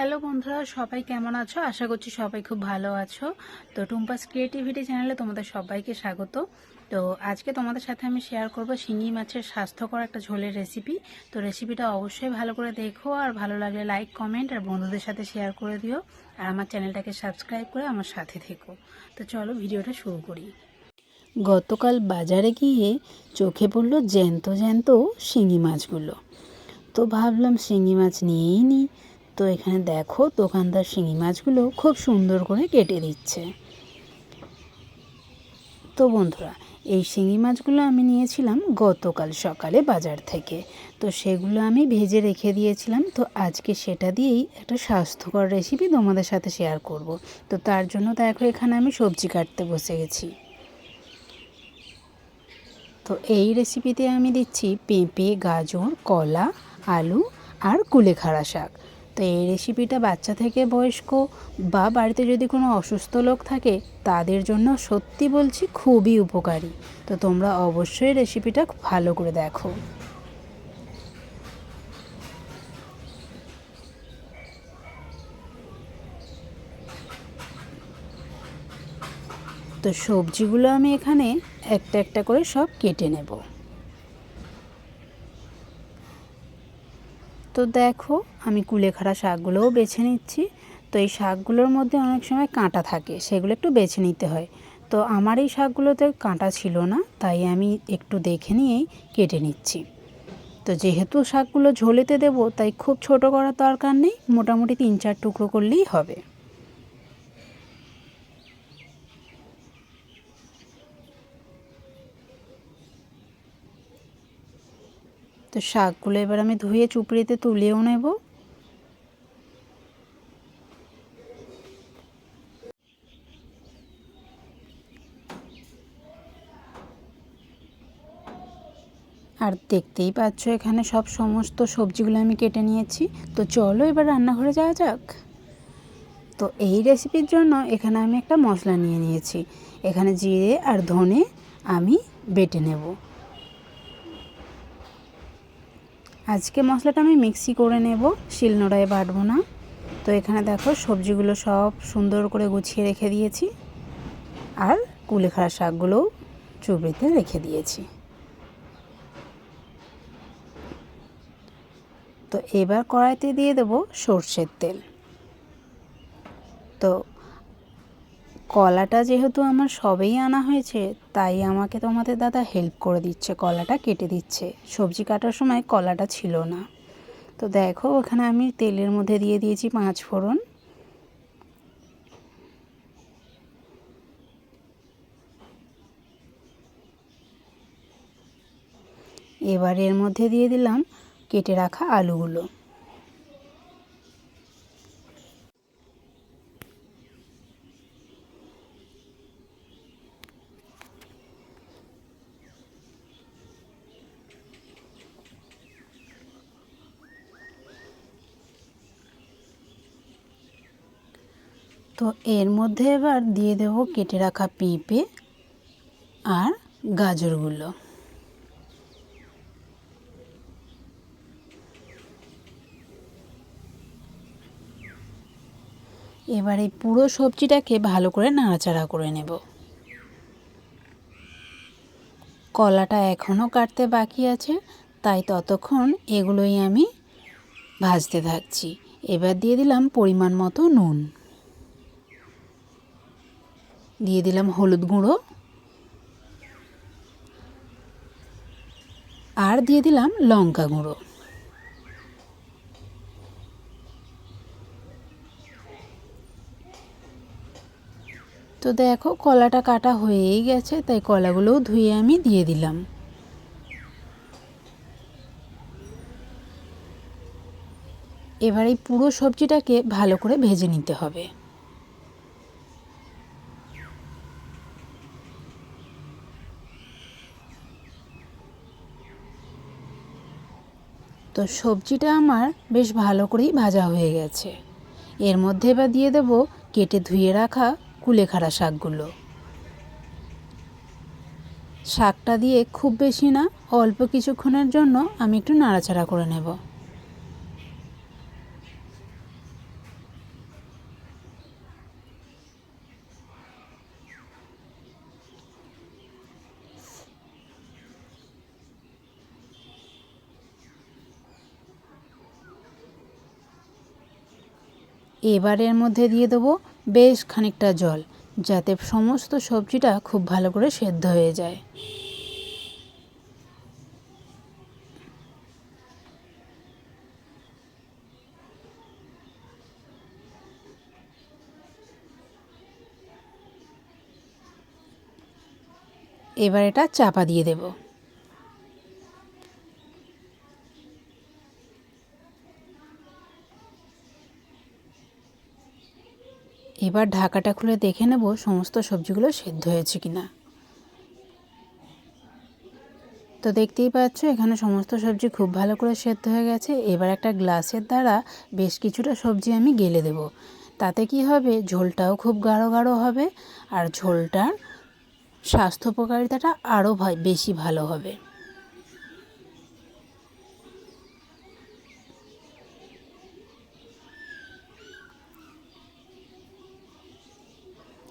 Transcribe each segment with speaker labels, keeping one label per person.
Speaker 1: Hello বন্ধুরা, সবাই কেমন আছো? আশা করছি সবাই খুব ভালো আছো। তো টুম্পাস ক্রিয়েটিভিটি চ্যানেলে তোমাদের সবাইকে স্বাগত। তো আজকে তোমাদের সাথে আমি শেয়ার করব শিঙি মাছের স্বাস্থ্যকর একটা ঝোলের রেসিপি তো রেসিপিটা অবশ্যই ভালো করে দেখো আর ভালো লাগলে লাইক কমেন্ট আর বন্ধুদের সাথে শেয়ার করে দিও। আর আমার চ্যানেলটাকে সাবস্ক্রাইব করে আমার সাথে থেকো। তো চলো ভিডিওটা শুরু করি। গতকাল বাজারে গিয়ে চোখে পড়ল জ্যান্ত জ্যান্ত শিঙি মাছগুলো। তো ভাবলাম শিঙি মাছ নিয়েই নিই। তো এখানে দেখো দোকানদার শিঙি মাছগুলো খুব সুন্দর করে কেটে দিচ্ছে। তো বন্ধুরা, এই শিঙি মাছগুলো আমি নিয়েছিলাম গতকাল সকালে বাজার থেকে। তো সেগুলো আমি ভেজে রেখে দিয়েছিলাম। তো আজকে সেটা দিয়েই একটা স্বাস্থ্যকর রেসিপি তোমাদের সাথে শেয়ার করব। তো তার জন্য দেখো এখানে আমি সবজি কাটতে বসে গেছি। তো এই রেসিপিতে আমি দিচ্ছি পেঁপে, গাজর, কলা, আলু আর কুলেখাড়া শাক। তো এই রেসিপিটা বাচ্চা থেকে বয়স্ক বা বাড়িতে যদি কোনো অসুস্থ লোক থাকে, তাদের জন্য সত্যি বলছি খুবই উপকারী। তো তোমরা অবশ্যই রেসিপিটা ভালো করে দেখো। তো সবজিগুলো আমি এখানে একটা একটা করে সব কেটে নেব। তো দেখো, আমি কুলেখাড়া শাকগুলোও বেছে নিচ্ছি। তো এই শাকগুলোর মধ্যে অনেক সময় কাঁটা থাকে, সেগুলো একটু বেছে নিতে হয়। তো আমার এই শাকগুলোতে কাঁটা ছিল না, তাই আমি একটু দেখে নিয়েই কেটে নিচ্ছি। তো যেহেতু শাকগুলো ঝোলেতে দেব, তাই খুব ছোট করার দরকার নেই, মোটামুটি তিন চার টুকরো করলেই হবে। তো শাকগুলো এবার আমি ধুয়ে চুপড়িতে তুলেও নেব। আর দেখতেই পাচ্ছ, এখানে সব সমস্ত সবজিগুলো আমি কেটে নিয়েছি। তো চলো এবার রান্নাঘরে যাওয়া যাক। তো এই রেসিপির জন্য এখানে আমি একটা মশলা নিয়ে নিয়েছি। এখানে জিরে আর ধনে আমি বেটে নেব। আজকে মশলাটা আমি মিক্সি করে নেব, শিলনোড়ায় বাটবো না। তো এখানে দেখো সবজিগুলো সব সুন্দর করে গুছিয়ে রেখে দিয়েছি, আর কুলেখাড়া শাকগুলোও চুবড়িতে রেখে দিয়েছি। তো এবার কড়াইতে দিয়ে দেব সর্ষের তেল। তো কলাটা যেহেতু আমার সবেই আনা হয়েছে, তাই আমাকে তোমাদের দাদা হেল্প করে দিচ্ছে, কলাটা কেটে দিচ্ছে। সবজি কাটার সময় কলাটা ছিল না। তো দেখো, ওখানে আমি তেলের মধ্যে দিয়ে দিয়েছি পাঁচ ফোড়ন। এবার এর মধ্যে দিয়ে দিলাম কেটে রাখা আলুগুলো। তো এর মধ্যে এবার দিয়ে দেব কেটে রাখা পেঁপে আর গাজরগুলো। এবার এই পুরো সবজিটাকে ভালো করে নাড়াচাড়া করে নেব। কলাটা এখনও কাটতে বাকি আছে, তাই ততক্ষণ এগুলোই আমি ভাজতে থাকছি। এবার দিয়ে দিলাম পরিমাণ মতো নুন। দিয়ে দিলাম হলুদ গুঁড়ো। আর দিয়ে দিলাম লঙ্কা গুঁড়ো। তো দেখো কলাটা কাটা হয়েই গেছে, তাই কলাগুলোও ধুয়ে আমি দিয়ে দিলাম। এবার এই পুরো সবজিটাকে ভালো করে ভেজে নিতে হবে। তো সবজিটা আমার বেশ ভালো করেই ভাজা হয়ে গেছে। এর মধ্যে এবার দিয়ে দেব কেটে ধুয়ে রাখা কুলেখাড়া শাকগুলো। শাকটা দিয়ে খুব বেশি না, অল্প কিছুক্ষণের জন্য আমি একটু নাড়াচাড়া করে নেব। এবার এর মধ্যে দিয়ে দেবো বেশ খানিকটা জল, যাতে সমস্ত সবজিটা খুব ভালো করে সেদ্ধ হয়ে যায়। এবার এটা চাপা দিয়ে দেব। এবার ঢাকাটা খুলে দেখে নেব সমস্ত সবজিগুলো সেদ্ধ হয়েছে কিনা। তো দেখতেই পাচ্ছ, এখানে সমস্ত সবজি খুব ভালো করে সেদ্ধ হয়ে গেছে। এবার একটা গ্লাসের দ্বারা বেশ কিছুটা সবজি আমি গেলে দেব। তাতে কি হবে, ঝোলটাও খুব গাঢ় গাঢ় হবে আর ঝোলটার স্বাস্থ্য উপকারিতাটা আরও বেশি ভালো হবে।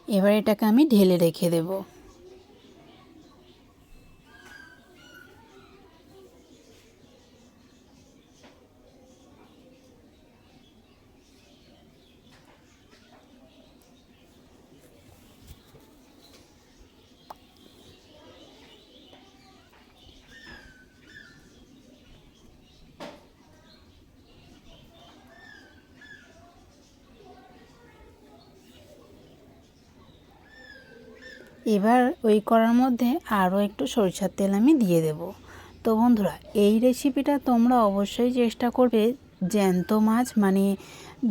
Speaker 1: এবার এটাকে আমি ঢেলে রেখে দেবো। এবার ওই করার মধ্যে আরও একটু সরিষার তেল আমি দিয়ে দেব। তো বন্ধুরা, এই রেসিপিটা তোমরা অবশ্যই চেষ্টা করবে জ্যান্ত মাছ মানে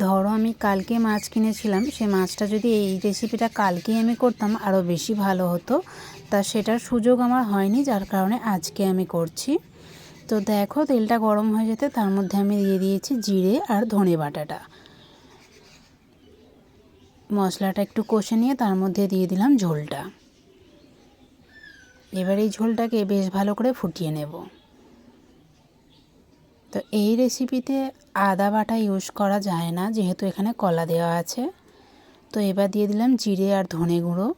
Speaker 1: ধরো আমি কালকে মাছ কিনেছিলাম, সে মাছটা যদি এই রেসিপিটা কালকেই আমি করতাম, আরও বেশি ভালো হতো। তা সেটার সুযোগ আমার হয়নি, যার কারণে আজকে আমি করছি। তো দেখো, তেলটা গরম হয়ে যেতে তার মধ্যে আমি দিয়ে দিয়েছি জিরে আর ধনে বাটাটা। মশলাটা একটু কষে নিয়ে তার মধ্যে দিয়ে দিলাম ঝোলটা। এবার এই ঝোলটাকে বেশ ভালো করে ফুটিয়ে নেব। তো এই রেসিপিতে আদা বাটা ইউজ করা যায় না, যেহেতু এখানে কলা দেওয়া আছে। তো এবার দিয়ে দিলাম জিরে আর ধনে গুঁড়ো।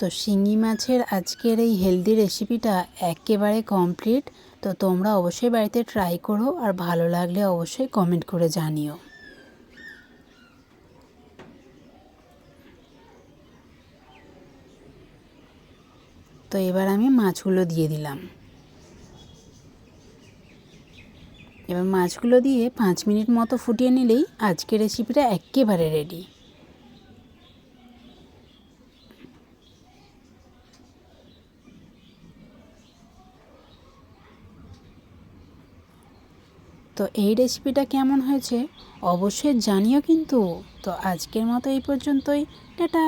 Speaker 1: তো শিঙি মাছের আজকের এই হেলদি রেসিপিটা একেবারে কমপ্লিট তো তোমরা অবশ্যই বাড়িতে ট্রাই করো আর ভালো লাগলে অবশ্যই কমেন্ট করে জানিও। তো এবার আমি মাছগুলো দিয়ে দিলাম। এবার মাছগুলো দিয়ে পাঁচ মিনিট মতো ফুটিয়ে নিলেই আজকের রেসিপিটা একেবারে রেডি তো এই রেসিপিটা কেমন হয়েছে? অবশ্যই জানিও কিন্তু। তো আজকের মতো এই পর্যন্তই। টাটা!